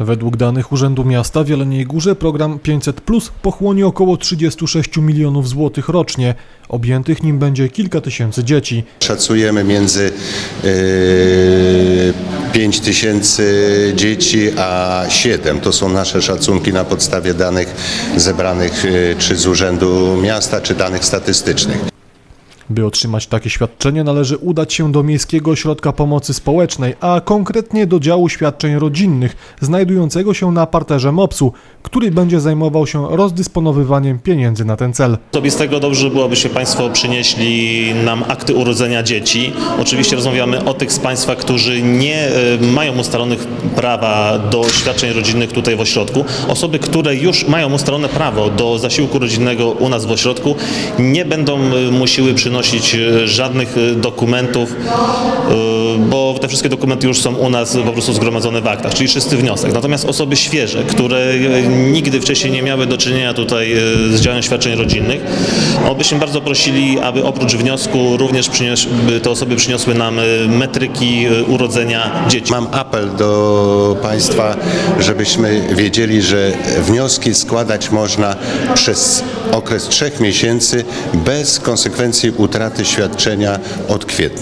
Według danych Urzędu Miasta w Jeleniej Górze program 500 Plus pochłonie około 36 milionów złotych rocznie. Objętych nim będzie kilka tysięcy dzieci. Szacujemy między e, 5 tysięcy dzieci a 7. To są nasze szacunki na podstawie danych zebranych e, czy z Urzędu Miasta, czy danych statystycznych. By otrzymać takie świadczenie należy udać się do Miejskiego Ośrodka Pomocy Społecznej, a konkretnie do działu świadczeń rodzinnych znajdującego się na parterze MOPS-u, który będzie zajmował się rozdysponowywaniem pieniędzy na ten cel. Osobistego dobrze byłoby się Państwo przynieśli nam akty urodzenia dzieci. Oczywiście rozmawiamy o tych z Państwa, którzy nie e, mają ustalonych prawa do świadczeń rodzinnych tutaj w ośrodku. Osoby, które już mają ustalone prawo do zasiłku rodzinnego u nas w ośrodku, nie będą e, musiły przynosić e, żadnych e, dokumentów, e, te wszystkie dokumenty już są u nas po prostu zgromadzone w aktach, czyli czysty wniosek. Natomiast osoby świeże, które e, nigdy wcześniej nie miały do czynienia tutaj e, z działaniem świadczeń rodzinnych, no byśmy bardzo prosili, aby oprócz wniosku również przynios, te osoby przyniosły nam e, metryki urodzenia dzieci. Mam apel do Państwa, żebyśmy wiedzieli, że wnioski składać można przez okres trzech miesięcy bez konsekwencji utraty świadczenia od kwietnia.